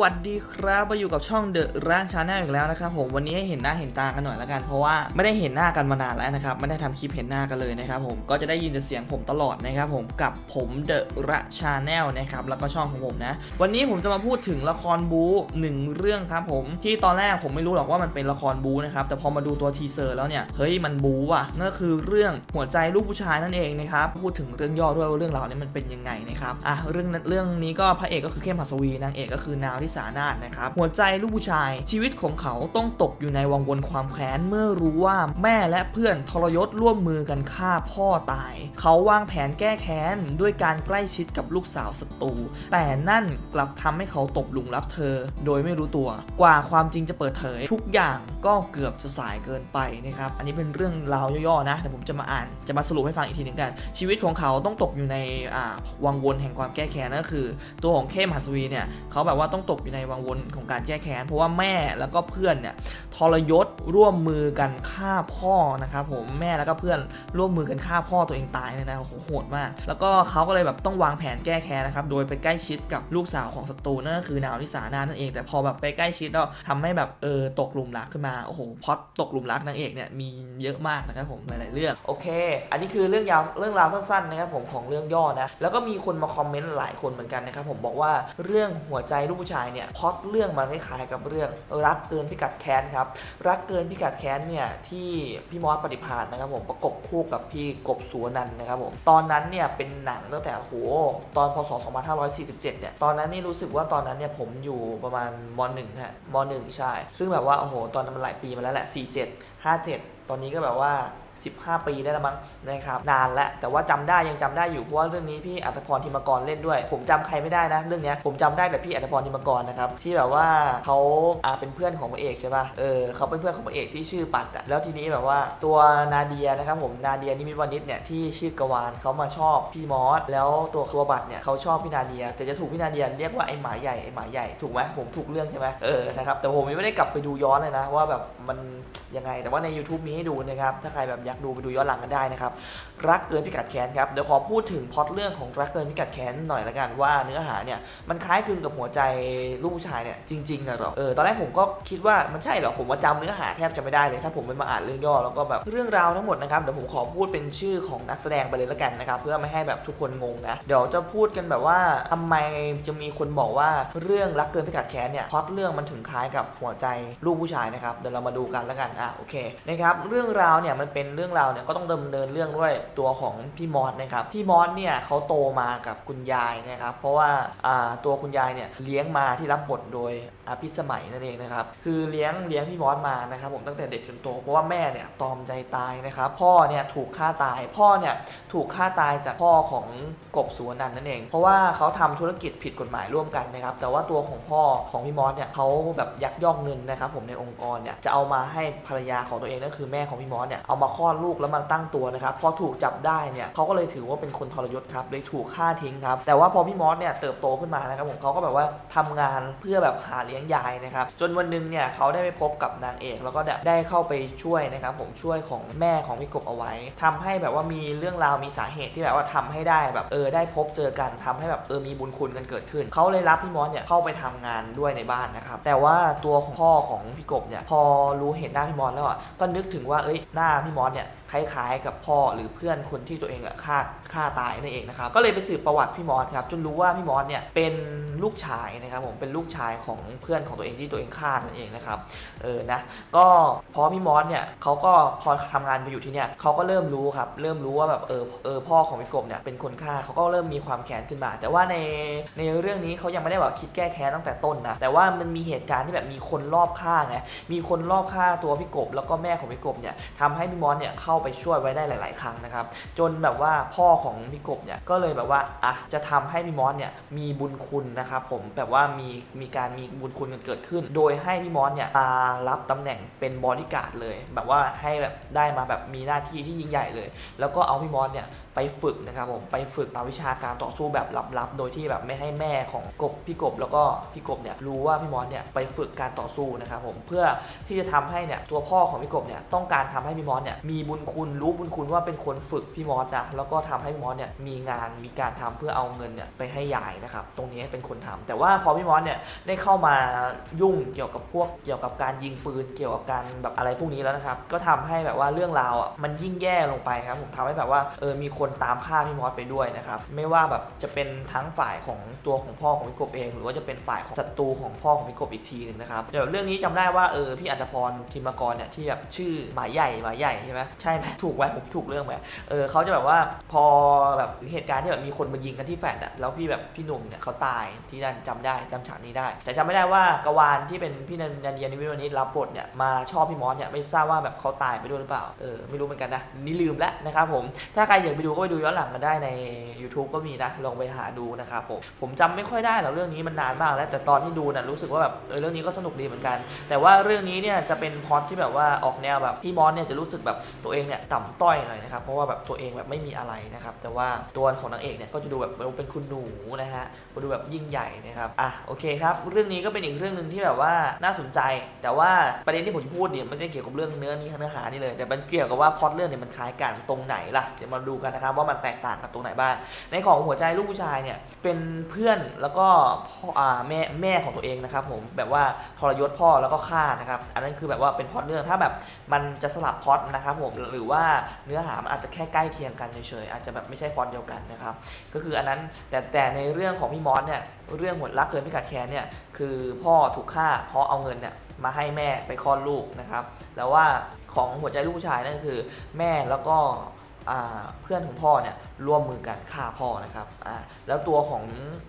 วัสดีครับมาอยู่กับช่องเดอะร้านชาแนลอีกแล้วนะครับผมวันนี้ให้เห็นหน้าเห็นตากันหน่อยละกันเพราะว่าไม่ได้เห็นหน้ากันมานานแล้วนะครับไม่ได้ทำคลิปเห็นหน้ากันเลยนะครับผมก็จะได้ยินแต่เสียงผมตลอดนะครับผมกับผมเดอะระชาแนลนะครับแล้วก็ช่องของผมนะ วันนี้ผมจะมาพูดถึงละครบู๊หนึ่งเรื่องครับผมที่ตอนแรกผมไม่รู้หรอกว่ามันเป็นละครบู๊นะครับแต่พอมาดูตัวทีเซอร์แล้วเนี่ยเฮ้ยมันบู๊อะนั่นคือเรื่องหัวใจลูกผู้ชายนั่นเองนะครับพูดถึงเรื่องย่อด้วยว่าเรื่องราวนี้มันเป็นยังไงนะครับอะเรื่องเรื่องนี้ก็พระเอกก็คือเข้มหัสวีนางเอกก็คือนาวที่สานาถนะครับ หัวใจลูกผู้ชาย ชีวิตของเขาต้องตกอยู่ในวังวนความแค้น เมื่อรู้ว่าแม่และเพื่อนทรยศร่วมมือกันฆ่าพ่อตาย เขาวางแผนแก้แค้นด้วยการใกล้ชิดกับลูกสาวศัตรูแต่นั่นกลับทำให้เขาตกหลุมรักเธอ โดยไม่รู้ตัว กว่าความจริงจะเปิดเผยทุกอย่างก็เกือบจะสายเกินไปนะครับอันนี้เป็นเรื่องราวย่อๆนะแต่ผมจะมาอ่าน จะมาสรุปให้ฟังอีกทีหนึ่งกัน ชีวิตของเขาต้องตกอยู่ในอ่าวังวนแห่งความแก้แค้นนั่นก็คือ ตัวของเข้มหัสวีเนี่ยเขาแบบว่าต้องตกอยู่ในวังวนของการแก้แค้นเพราะว่าแม่แล้วก็เพื่อนเนี่ยทรยศร่วมมือกันฆ่าพ่อนะครับผมแม่แล้วก็เพื่อนร่วมมือกันฆ่าพ่อตัวเองตายเนี่ยนะโอ้โหโหดมาก แล้วก็เขาก็เลยแบบต้องวางแผนแก้แค้นนะครับโดยไปใกล้ชิดกับลูกสาวของศัตรูนั่นก็คือนาวนิสานานั่นเอง แต่พอแบบไปใกล้ชิดแล้วทำให้แบบเออตกหลุมรักขึ้นมาโอ้โหพอดตกหลุมรักนางเอกเนี่ยมีเยอะมากนะครับผมหลายๆเรื่องโอเค อันนี้คือเรื่องยาวเรื่องราวสั้นๆนะครับผมของเรื่องย่อนะแล้วก็มีคนมาคอมเมนต์หลายคนเหมือนกันนะครับผมบอกว่าเรื่องหัวใจลูกผู้ชายเนี่ยพอดเรื่องมันคล้ายๆกับเรื่องรักเกินพิกัดแค้นครับรักเกินพิกัดแค้นเนี่ยที่พี่มอสปฏิภาณนะครับผมประกบคู่กับพี่กบสุวรรณันนะครับผมตอนนั้นเนี่ยเป็นหนังตั้งแต่โหตอนพศ 2547 เนี่ยตอนนั้นนี่รู้สึกว่าตอนนั้นเนี่ยผมอยู่ประมาณม .1 ฮะม .1 ใช่ ซึ่งแบบว่าโอ้โหตอนนั้นมันหลายปีมาแล้วแหละ 47 57 ตอนนี้ก็แบบว่า 15 ปีได้แล้วมั้งนะครับนานแล้วแต่ว่าจำได้ยังจำได้อยู่เพราะว่าเรื่องนี้พี่อัตพรธิมกรเล่นด้วย ผมจำใครไม่ได้นะ เรื่องเนี้ยผมจำได้แต่พี่อัตพรธิมกรนะครับที่แบบว่าเขาอ่าเป็นเพื่อนของพระเอกใช่ป่ะเออเขาเป็นเพื่อนของพระเอกที่ชื่อปัดอะแล้วทีนี้แบบว่าตัวนาเดียนะครับผมนาเดียนิมิตวานิชเนี่ยที่ชื่อกวานเขามาชอบพี่มอสแล้วตัวตัวบัตรเนี่ยเขาชอบพี่นาเดียแต่จะถูกพี่นาเดียเรียกว่าไอ้หมาใหญ่ไอ้หมาใหญ่ถูกไหมผมถูกเรื่องใช่ไหมเออนะครับแต่ผมยังไม่ได้กลับไปดูย้อนเลยนะว่าแบบมันยังไงแต่ว่าใน YouTube มีให้ดูนะครับถ้าใครแบบอยากดูไปดูย้อนหลังกันได้นะครับ รักเกินพิกัดแค้นครับ เดี๋ยวขอพูดถึงพล็อตเรื่องของรักเกินพิกัดแค้นหน่อยละกันว่าเนื้อหาเนี่ยมันคล้ายคลึงกับหัวใจลูกผู้ชายเนี่ยจริงๆนะหรอเออตอนแรกผมก็คิดว่ามันใช่หรอผมว่าจำเนื้อหาแทบจะไม่ได้เลยถ้าผมไม่มาอ่านเรื่องย่อแล้วก็แบบเรื่องราวทั้งหมดนะครับเดี๋ยวผมขอพูดเป็นชื่อของนักแสดงไปเลยละกันนะครับเพื่อไม่ให้แบบทุกคนงงนะเดี๋ยวจะพูดกันแบบว่าทำไมจะมีคนบอกว่าเรื่องรักเกินพิกัดแค้นเนี่ยพล็อตเรื่องมันถึงคล้ายกับหัวใจลูกผู้ชายนะครับเดี๋ยวเรามาดูกันละกันอะโอเคนะครับเรื่องราวเนี่ยมันเป็นเรื่องราวเนี่ยก็ต้องดำเนินเรื่องด้วยตัวของพี่มอสนะครับพี่มอสเนี่ยเขาโตมากับคุณยายนะครับ เพราะว่าตัวคุณยายเนี่ยเลี้ยงมาที่รับบทโดย อาพิสมัยนั่นเองนะครับ คือเลี้ยงเลี้ยงพี่มอสมานะครับผมตั้งแต่เด็กจนโตเพราะว่าแม่เนี่ยตอมใจตายนะครับพ่อเนี่ยถูกฆ่าตายพ่อเนี่ยถูกฆ่าตายจากพ่อของกบสุวรรณันนั่นเอง เพราะว่าเขาทำธุรกิจผิดกฎหมายร่วมกันนะครับแต่ว่าตัวของพ่อของพี่มอสเนี่ยเขาแบบยักยอกเงินนะครับผมในองค์กรเนี่ยจะเอามาให้ภรรยาของตัวเองนั่นคือแม่ของพี่มอสเนี่ยเอามาคลอดลูกแล้วมาตั้งตัวนะครับพอถูกจับได้เนี่ยเขาก็เลยถือว่าเป็นคนทรยศครับเลยถูกฆ่าทิ้งครับแต่ว่าพอพี่มอสเนี่ยเติบโตขึ้นมานะครับผมเขาก็แบบว่าทำงานเพื่อแบบหาเลี้ยงยายนะครับ จนวันหนึงเนี่ยเขาได้ไปพบกับนางเอกแล้วก็ได้เข้าไปช่วยนะครับ ผมช่วยของแม่ของพี่กบเอาไว้ทำให้แบบว่ามีเรื่องราวมีสาเหตุที่แบบว่าทำให้ได้แบบเออได้พบเจอกันทำให้แบบเออมีบุญคุณกันเกิดขึ้น เขาเลยรับพี่มอสเนี่ยเข้าไปทำงานด้วยในบ้านนะครับ แต่ว่าตัวของพ่อของพี่กบเนี่ยพอรู้เห็นหน้าพี่มอสแล้วอะก็นึกถึงว่าเอ้ยหน้าพี่มอสเนี่ยคล้ายๆ กับพ่อหรือเพื่อนคนที่ตัวเองอะฆ่าฆ่าตายนั่นเองนะครับก็เลยไปสืบประวัติพี่มอสครับจนรู้ว่าพี่มอสเนี่ยเป็นลูกชายนะครับผมเป็นลูกชายของเพื่อนของตัวเองที่ตัวเองฆ่านั่นเองนะครับเออนะก็พอพี่มอสเนี่ยเขาก็พอทำงานไปอยู่ที่เนี่ยเขาก็เริ่มรู้ครับเริ่มรู้ว่าแบบเออเออพ่อของพี่กบเนี่ยเป็นคนฆ่าเขาก็เริ่มมีความแค้นขึ้นมา แต่ว่าในในเรื่องนี้เขายังไม่ได้แบบคิดแก้แค้นตั้งแต่ต้นนะแต่ว่ามันมีเหตุการณ์ที่แบบมีคนรอบฆ่าไงมีคนรอบฆ่าตัวพี่กบแล้วก็แม่ของพี่กบเนี่ยทำให้พี่มอสเนี่ยเข้าไปช่วยไว้ได้หลาย ๆ ครั้งนะครับจนแบบว่าพ่อของพี่กบเนี่ยก็เลยแบบว่าอะจะทำให้พี่มอสเนี่ยมีบุญคุณนะครับผมแบบว่ามีมีการมีบุญคุณกันเกิดขึ้น โดยให้พี่มอสเนี่ยมารับตำแหน่งเป็นบอดี้การ์ดเลย แบบว่าให้แบบได้มาแบบมีหน้าที่ที่ยิ่งใหญ่เลย แล้วก็เอาพี่มอสเนี่ยไปฝึกนะครับผมไปฝึกเอาวิชาการต่อสู้แบบลับๆ โดยที่แบบไม่ให้แม่ของกบพี่กบแล้วก็พี่กบเนี่ยรู้ว่าพี่มอสเนี่ยไปฝึกการต่อสู้นะครับผมเพื่อที่จะทำให้เนี่ยตัวพ่อของพี่กบเนี่ยต้องการทำให้พี่มอสเนี่ยมีบุญคุณรู้บุญคุณว่าเป็นคนฝึกพี่มอสนะแล้วก็ทำให้พี่มอสเนี่ยมีงานมีการทำเพื่อเอาเงินเนี่ยไปให้ยายนะครับตรงนี้เป็นคนทำแต่ว่าพอพี่มอสเนี่ยได้เข้ามายุ่งเกี่ยวกับพวกเกี่ยวกับการยิงปืนเกี่ยวกับการแบบอะไรพวกนี้แล้วนะครับ ก็ทำให้แบบว่าเรื่องราวอะมันยิ่งแย่ลงไปครับผมทำให้แบบว่าเออมีคนตามฆ่าพี่มอสไปด้วยนะครับไม่ว่าแบบจะเป็นทั้งฝ่ายของตัวของพ่อของพี่กบเอง หรือว่าจะเป็นฝ่ายของศัตรูของพ่อของพี่กบอีกทีหนึ่งนะครับเดี๋ยวเรื่องนี้จำได้ว่าเออพี่อัตพรทิมกรเนี่ยที่แบบชื่อหมาใหญ่หมาใหญ่ใช่ไหมใช่ไหมถูกไหมผมถูกเรื่องไหมเออเขาจะแบบว่าพอแบบเหตุการณ์ที่แบบมีคนมายิงกันที่แฟลตอะแล้วพี่แบบพี่หนุ่มเนี่ยเขาตายที่นั่นจำได้จำฉากนี้ได้ แต่จำไม่ได้ว่ากวานที่เป็นพี่นันยันเยียนิวิวันนี้รับบทเนี่ยมาชอบพี่มอสเนี่ยไม่ทราบว่าแบบเขาตายไปด้วยหรือเปล่าเออไม่รู้เหมือนกันนะนี่ลืมแล้วนะครับผมถ้าใครอยากไปดูก็ไปดูย้อนหลังกันได้ใน YouTube ก็มีนะลองไปหาดูนะครับผมผมจำไม่ค่อยได้หรอกเรื่องนี้มันนานมากแล้ว แต่ตอนที่ดูน่ะรู้สึกว่าแบบเออเรื่องนี้ก็สนุกดีเหมือนกัน แต่ว่าเรื่องนี้เนี่ยจะเป็นพอตที่แบบว่าออกแนวแบบพี่มอสเนี่ยจะรู้สึกแบบตัวเองเนี่ยต่ำต้อยหน่อยนะครับเพราะว่าแบบตัวเองแบบไม่มีอะไรนะครับแต่ว่าตัวของนางเอกเนี่ยก็จะดูแบบเป็นคุณหนูนะฮะดูแบบยิ่งใหญ่นะครับอะโอเคครับเรื่องนี้ก็เป็นเป็นอีกเรื่องหนึ่งที่แบบว่าน่าสนใจ แต่ว่าประเด็นที่ผมจะพูดเนี่ยไม่ได้เกี่ยวกับเรื่องเนื้อนี้เนื้อหานี่เลย แต่มันเกี่ยวกับว่าพอตเรื่องเนี่ยมันคล้ายกันตรงไหนล่ะ เดี๋ยวมาดูกันนะครับว่ามันแตกต่างกันตรงไหนบ้าง ในของหัวใจลูกผู้ชายเนี่ยเป็นเพื่อนแล้วก็พ่ออแม่แม่ของตัวเองนะครับผมแบบว่าทรยศพ่อแล้วก็ฆ่านะครับอันนั้นคือแบบว่าเป็นพอตเรื่องถ้าแบบมันจะสลับพอตนะครับผมหรือว่าเนื้อหามันอาจจะแค่ใกล้เคียงกันเฉยๆอาจจะแบบไม่ใช่พอตเดียวกันนะครับก็คืออันนั้นแต่แต่ในเรื่องของพี่มอสเนี่ยเรื่องหมดรักเกินพิกัดแค้นเนี่ยคือพ่อถูกฆ่าเพราะเอาเงินเนี่ยมาให้แม่ไปคลอดลูกนะครับ แล้วว่าของหัวใจลูกชายนั่นคือ แม่แล้วก็ เพื่อนของพ่อเนี่ยร่วมมือกันฆ่าพ่อนะครับแล้วตัวของ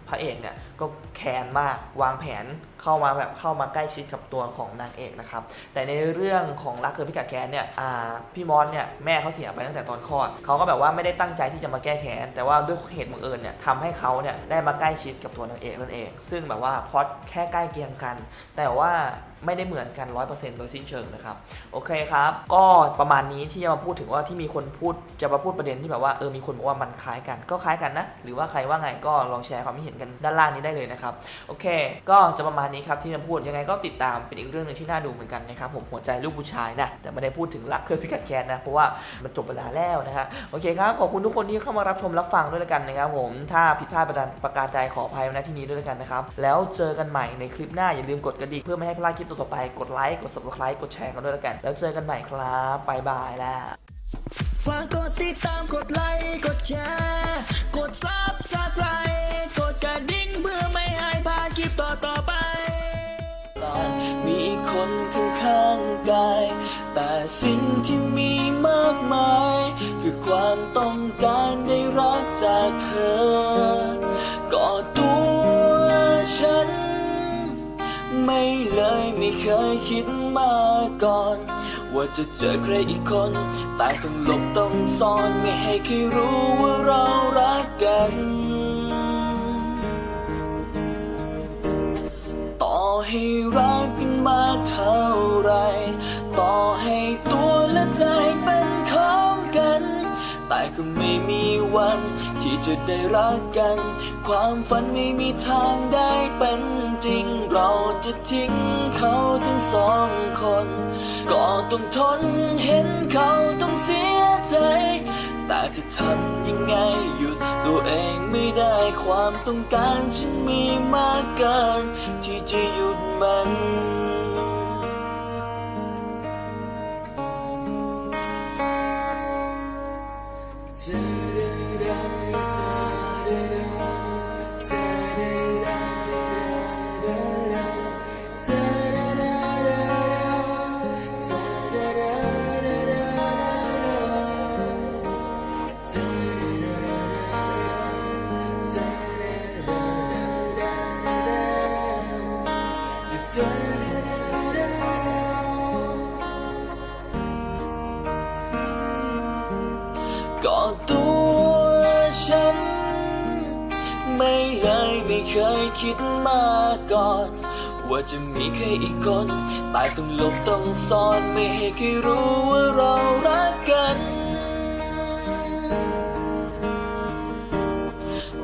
พระเอกเนี่ยก็แค้นมากวางแผนเข้ามาแบบเข้ามาใกล้ชิดกับตัวของนางเอกนะครับ แต่ในเรื่องของรักเกินพิกัดแค้นเนี่ยพี่มอสเนี่ยแม่เขาเสียไปตั้งแต่ตอนคลอดเขาก็แบบว่าไม่ได้ตั้งใจที่จะมาแก้แค้นแต่ว่าด้วยเหตุบังเอิญเนี่ยทำให้เขาเนี่ยได้มาใกล้ชิดกับตัวนางเอกนั่นเอง ซึ่งแบบว่าพอตแค่ใกล้เคียงกัน แต่ว่า ไม่ได้เหมือนกัน 100%โดยสิ้นเชิงนะครับ โอเคครับ ก็ประมาณนี้ที่จะมาพูดถึงว่าที่มีคนพูดจะมาพูดประเด็นที่แบบว่าเออมีคนบอกว่ามันคล้ายกันก็คล้ายกันนะ หรือว่าใครว่าไงก็ลองแชร์ความคิดเห็นกันด้านล่างนี้ได้เลยนะครับ โอเค ก็จะประมาณนี้ครับที่จะพูดยังไงก็ติดตามเป็นอีกเรื่องหนึงที่น่าดูเหมือนกันนะครับผมหัวใจลูกผู้ชายนะแต่ไม่ได้พูดถึงรักเคยพิกัดแกนนะเพราะว่ามันจบเวลาแล้วนะฮะโอเคครับขอบคุณทุกคนที่เข้ามารับชมรับฟังด้วยแล้วกันนะครับผมถ้าผิดพลาดประการประการใดขออภัยไว้ณที่นี้ด้วยกันนะครับแล้วเจอกันใหม่ในคลิปหน้าอย่าลืมกดกระดิ่งเพื่อไม่ให้พลาดคลิปต่อๆไปกดไลค์กด subscribe กดแชร์กันด้วยแล้วกัน แล้วเจอกันใหม่ครับบายบายแล้วฝากกดติดตามกดไลค์กดแชร์กดซับสไครต์กดกระดิ่งเพื่อไม่ให้พลาดคลิปต่อต่อๆไป มีคนข้างๆกายแต่สิ่งที่มีมากมาย คือความต้องการได้รักจากเธอ เลยไม่เคยคิดมาก่อน ว่าจะเจอใครอีกคน แต่ต้องหลบต้องซ่อนไม่ให้ใครรู้ว่าเรารักกัน ต่อให้รักกันมาเท่าไร ต่อให้ตัวและใจเป็นของกัน แต่ก็ไม่มีวันที่จะได้รักกัน ความฝันไม่มีทางได้เป็น จริงเราจะทิ้งเขาทั้งสองคน ก็ต้องทนเห็นเขาต้องเสียใจ แต่จะทำยังไงหยุดตัวเองไม่ได้ความต้องการฉันมีมากเกินที่จะหยุดมัน ก็ตัวฉัน ไม่เลยไม่เคยคิดมาก่อน ว่าจะมีแค่อีกคนแต่ต้องหลบต้องซ่อนไม่ให้ใครรู้ว่าเรารักกัน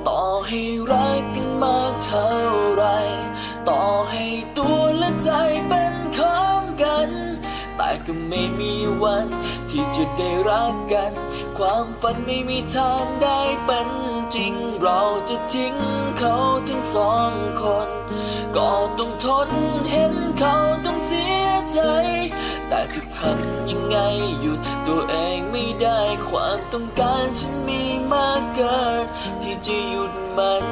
ต่อให้รักกันมากเท่าไร ต่อให้ตัวและใจเป็นของกัน แต่ก็ไม่มีวันที่จะได้รักกัน ความ ฝันไม่มีทางได้เป็นจริง เราจะทิ้งเขาทั้งสองคน ก็ต้องทนเห็นเขาต้องเสียใจ แต่จะทำยังไงหยุดตัวเองไม่ได้ความต้องการฉันมีมากเกิน ที่จะหยุดมัน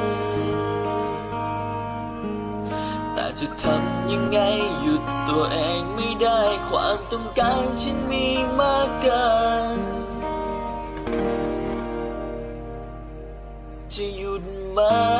แต่จะทำยังไงหยุดตัวเองไม่ได้ ความต้องการฉันมี my